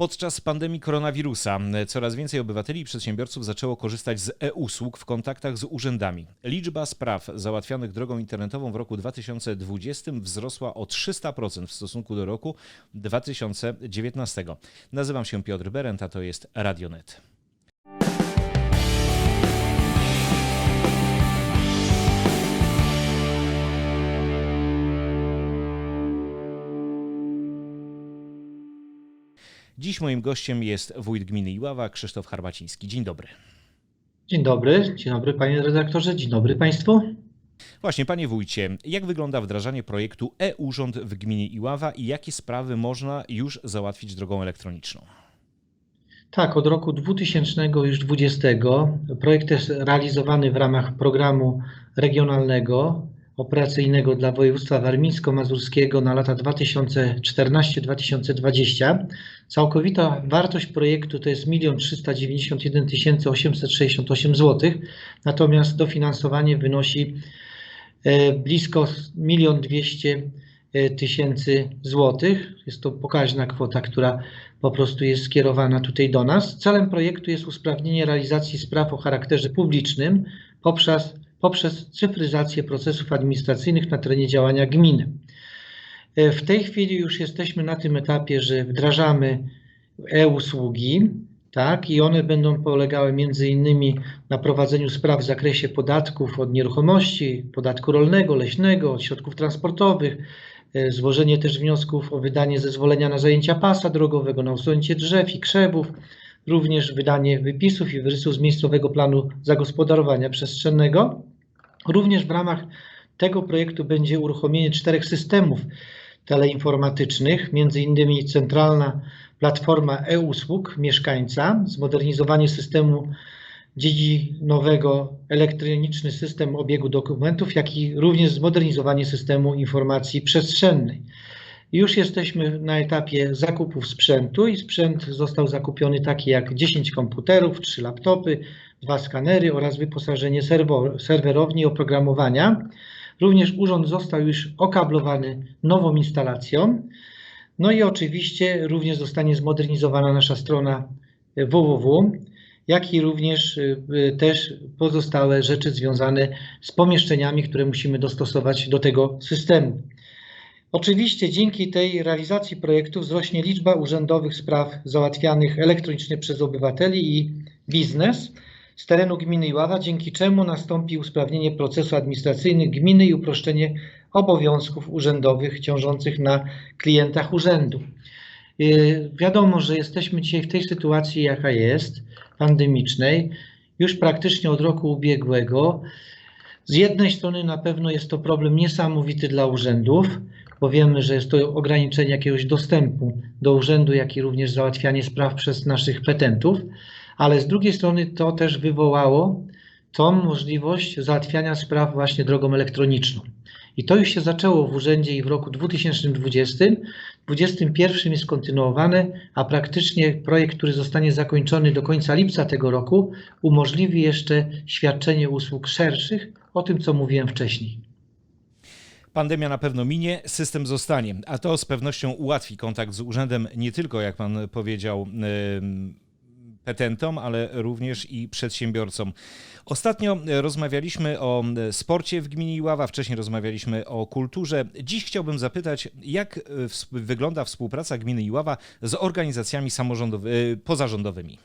Podczas pandemii koronawirusa coraz więcej obywateli i przedsiębiorców zaczęło korzystać z e-usług w kontaktach z urzędami. Liczba spraw załatwianych drogą internetową w roku 2020 wzrosła o 300% w stosunku do roku 2019. Nazywam się Piotr Berent, a to jest Radionet. Dziś moim gościem jest wójt gminy Iława, Krzysztof Harbaciński. Dzień dobry. Dzień dobry, dzień dobry panie redaktorze, dzień dobry państwu. Właśnie, panie wójcie, jak wygląda wdrażanie projektu e-urząd w gminie Iława i jakie sprawy można już załatwić drogą elektroniczną? Tak, od roku 2020 projekt jest realizowany w ramach programu regionalnego operacyjnego dla województwa warmińsko-mazurskiego na lata 2014-2020. Całkowita wartość projektu to jest 1 391 868 zł, natomiast dofinansowanie wynosi e, blisko 1 200 tysięcy złotych. Jest to pokaźna kwota, która po prostu jest skierowana tutaj do nas. Celem projektu jest usprawnienie realizacji spraw o charakterze publicznym poprzez poprzez cyfryzację procesów administracyjnych na terenie działania gminy. E, w tej chwili już jesteśmy na tym etapie, że wdrażamy e-usługi, tak, i one będą polegały między innymi na prowadzeniu spraw w zakresie podatków od nieruchomości, podatku rolnego, leśnego, od środków transportowych, e, złożenie też wniosków o wydanie zezwolenia na zajęcia pasa drogowego, na usunięcie drzew i krzewów, również wydanie wypisów i wyrysów z miejscowego planu zagospodarowania przestrzennego. Również w ramach tego projektu będzie uruchomienie czterech systemów teleinformatycznych, między innymi centralna platforma e-usług mieszkańca, zmodernizowanie systemu dziedzinowego, elektroniczny system obiegu dokumentów, jak i również zmodernizowanie systemu informacji przestrzennej. Już jesteśmy na etapie zakupów sprzętu i sprzęt został zakupiony taki jak 10 komputerów, 3 laptopy, dwa skanery oraz wyposażenie serwerowni oprogramowania. Również urząd został już okablowany nową instalacją. No i oczywiście również zostanie zmodernizowana nasza strona www, jak i również y, y, też pozostałe rzeczy związane z pomieszczeniami, które musimy dostosować do tego systemu. Oczywiście dzięki tej realizacji projektu wzrośnie liczba urzędowych spraw załatwianych elektronicznie przez obywateli i biznes z terenu gminy Iława, dzięki czemu nastąpi usprawnienie procesu administracyjnych gminy i uproszczenie obowiązków urzędowych ciążących na klientach urzędu. Yy, wiadomo, że jesteśmy dzisiaj w tej sytuacji, jaka jest, pandemicznej, już praktycznie od roku ubiegłego. Z jednej strony na pewno jest to problem niesamowity dla urzędów, bo wiemy, że jest to ograniczenie jakiegoś dostępu do urzędu, jak i również załatwianie spraw przez naszych petentów, ale z drugiej strony to też wywołało tą możliwość załatwiania spraw właśnie drogą elektroniczną. I to już się zaczęło w urzędzie i w roku 2020. 2021 jest kontynuowane, a praktycznie projekt, który zostanie zakończony do końca lipca tego roku, umożliwi jeszcze świadczenie usług szerszych, o tym co mówiłem wcześniej. Pandemia na pewno minie, system zostanie, a to z pewnością ułatwi kontakt z urzędem nie tylko, jak pan powiedział, petentom, ale również i przedsiębiorcom. Ostatnio rozmawialiśmy o sporcie w gminie Iława, wcześniej rozmawialiśmy o kulturze. Dziś chciałbym zapytać, jak wygląda współpraca gminy Iława z organizacjami samorządowymi, pozarządowymi.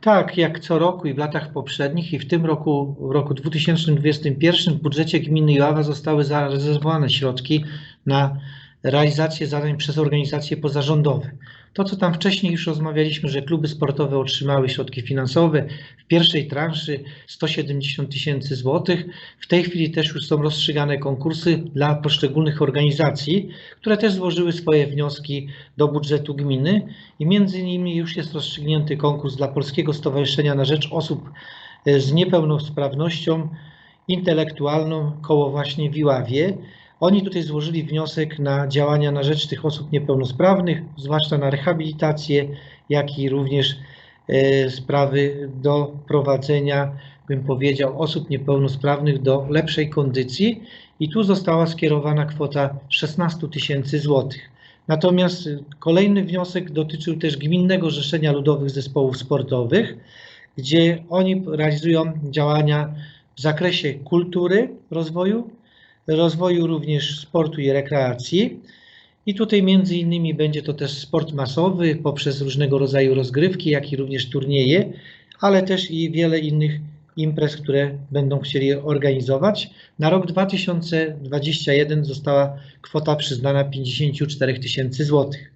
Tak, jak co roku i w latach poprzednich i w tym roku, w roku 2021 w budżecie gminy Iława zostały zarezerwowane środki na realizację zadań przez organizacje pozarządowe. To, co tam wcześniej już rozmawialiśmy, że kluby sportowe otrzymały środki finansowe w pierwszej transzy 170 tysięcy złotych. W tej chwili też już są rozstrzygane konkursy dla poszczególnych organizacji, które też złożyły swoje wnioski do budżetu gminy i między innymi już jest rozstrzygnięty konkurs dla Polskiego Stowarzyszenia na Rzecz Osób e, z Niepełnosprawnością Intelektualną koło właśnie w Iławie. Oni tutaj złożyli wniosek na działania na rzecz tych osób niepełnosprawnych, zwłaszcza na rehabilitację, jak i również e, sprawy do prowadzenia, bym powiedział, osób niepełnosprawnych do lepszej kondycji. I tu została skierowana kwota 16 tysięcy złotych. Natomiast kolejny wniosek dotyczył też Gminnego Zrzeszenia Ludowych Zespołów Sportowych, gdzie oni realizują działania w zakresie kultury rozwoju, rozwoju również sportu i rekreacji. I tutaj między innymi będzie to też sport masowy poprzez różnego rodzaju rozgrywki, jak i również turnieje, ale też i wiele innych imprez, które będą chcieli organizować. Na rok 2021 została kwota przyznana 54 tysięcy złotych.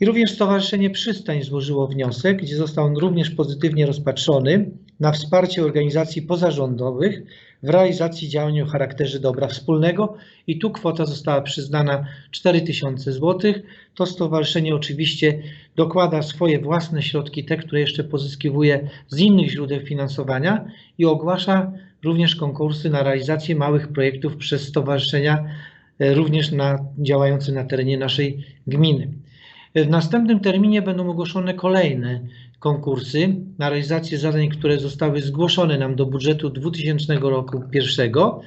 I również Stowarzyszenie Przystań złożyło wniosek, gdzie został on również pozytywnie rozpatrzony na wsparcie organizacji pozarządowych w realizacji działań o charakterze dobra wspólnego i tu kwota została przyznana 4 tysiące złotych. To stowarzyszenie oczywiście dokłada swoje własne środki, te, które jeszcze pozyskiwuje z innych źródeł finansowania i ogłasza również konkursy na realizację małych projektów przez stowarzyszenia e, również na, działające na terenie naszej gminy. W następnym terminie będą ogłoszone kolejne konkursy na realizację zadań, które zostały zgłoszone nam do budżetu 2000 roku pierwszego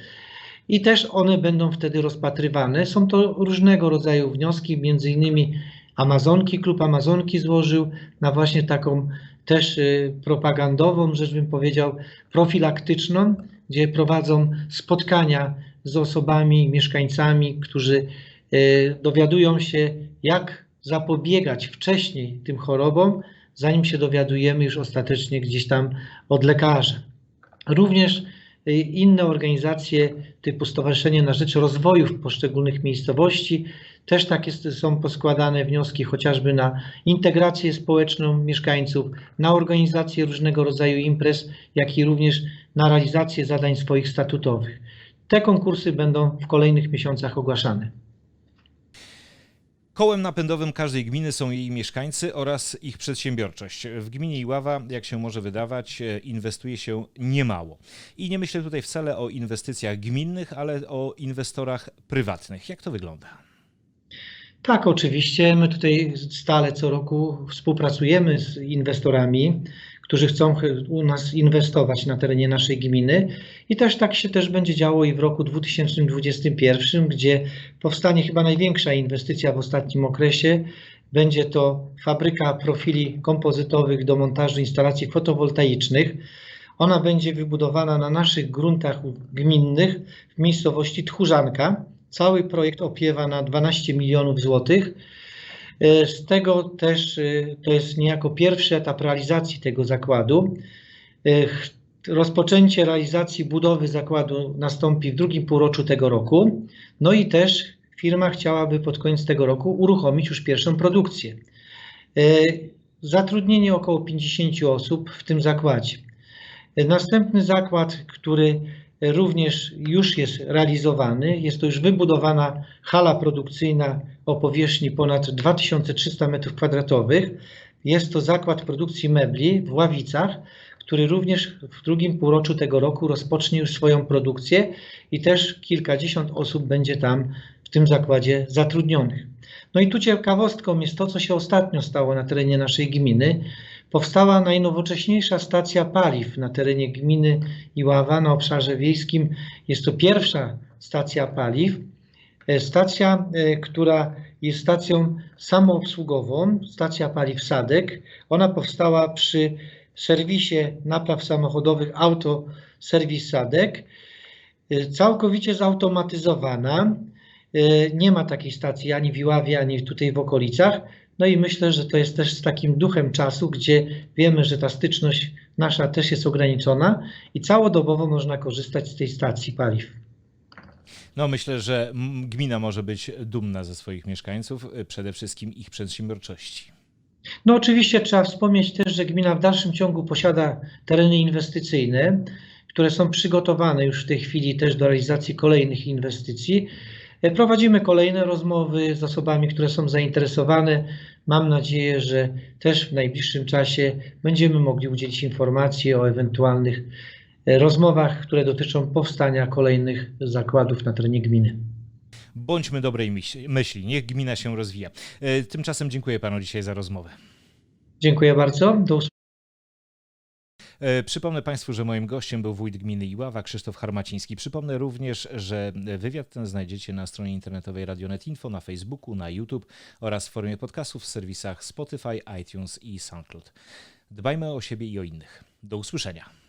i też one będą wtedy rozpatrywane. Są to różnego rodzaju wnioski, między innymi Amazonki, klub Amazonki złożył na właśnie taką też y, propagandową, rzecz powiedział, profilaktyczną, gdzie prowadzą spotkania z osobami, mieszkańcami, którzy y, dowiadują się, jak zapobiegać wcześniej tym chorobom, zanim się dowiadujemy już ostatecznie gdzieś tam od lekarza. Również y, inne organizacje typu Stowarzyszenie na Rzecz Rozwoju w poszczególnych miejscowości też takie są poskładane wnioski chociażby na integrację społeczną mieszkańców, na organizację różnego rodzaju imprez, jak i również na realizację zadań swoich statutowych. Te konkursy będą w kolejnych miesiącach ogłaszane. Kołem napędowym każdej gminy są jej mieszkańcy oraz ich przedsiębiorczość. W gminie Iława, jak się może wydawać, e, inwestuje się niemało. I nie myślę tutaj wcale o inwestycjach gminnych, ale o inwestorach prywatnych. Jak to wygląda? Tak, oczywiście. My tutaj stale co roku współpracujemy z inwestorami, którzy chcą u nas inwestować na terenie naszej gminy. I też tak się też będzie działo i w roku 2021, gdzie powstanie chyba największa inwestycja w ostatnim okresie. Będzie to fabryka profili kompozytowych do montażu instalacji fotowoltaicznych. Ona będzie wybudowana na naszych gruntach gminnych w miejscowości Tchórzanka. Cały projekt opiewa na 12 milionów złotych. E, Z tego też e, to jest niejako pierwszy etap realizacji tego zakładu. E, Rozpoczęcie realizacji budowy zakładu nastąpi w drugim półroczu tego roku. No i też firma chciałaby pod koniec tego roku uruchomić już pierwszą produkcję. Zatrudnienie około 50 osób w tym zakładzie. Następny zakład, który również już jest realizowany. Jest to już wybudowana hala produkcyjna o powierzchni ponad 2300 m2. Jest to zakład produkcji mebli w Ławicach, który również w drugim półroczu tego roku rozpocznie już swoją produkcję i też kilkadziesiąt osób będzie tam w tym zakładzie zatrudnionych. No i tu ciekawostką jest to, co się ostatnio stało na terenie naszej gminy. Powstała najnowocześniejsza stacja paliw na terenie gminy Iława na obszarze wiejskim. Jest to pierwsza stacja paliw. E, Stacja, e, która jest stacją samoobsługową, stacja paliw Sadek. Ona powstała przy serwisie napraw samochodowych Auto Serwis Sadek. E, Całkowicie zautomatyzowana. Nie ma takiej stacji ani w Iławie, ani tutaj w okolicach. No i myślę, że to jest też z takim duchem czasu, gdzie wiemy, że ta styczność nasza też jest ograniczona i całodobowo można korzystać z tej stacji paliw. No myślę, że gmina może być dumna ze swoich mieszkańców, e, przede wszystkim ich przedsiębiorczości. No oczywiście trzeba wspomnieć też, że gmina w dalszym ciągu posiada tereny inwestycyjne, które są przygotowane już w tej chwili też do realizacji kolejnych inwestycji. Prowadzimy kolejne rozmowy z osobami, które są zainteresowane. Mam nadzieję, że też w najbliższym czasie będziemy mogli udzielić informacji o ewentualnych e, rozmowach, które dotyczą powstania kolejnych zakładów na terenie gminy. Bądźmy dobrej myśli, niech gmina się rozwija. E, Tymczasem dziękuję panu dzisiaj za rozmowę. Dziękuję bardzo. Do Przypomnę Państwu, że moim gościem był wójt gminy Iława, Krzysztof Harmaciński. Przypomnę również, że wywiad ten znajdziecie na stronie internetowej Radionet Info, na Facebooku, na YouTube oraz w formie podcastów w serwisach Spotify, iTunes i SoundCloud. Dbajmy o siebie i o innych. Do usłyszenia.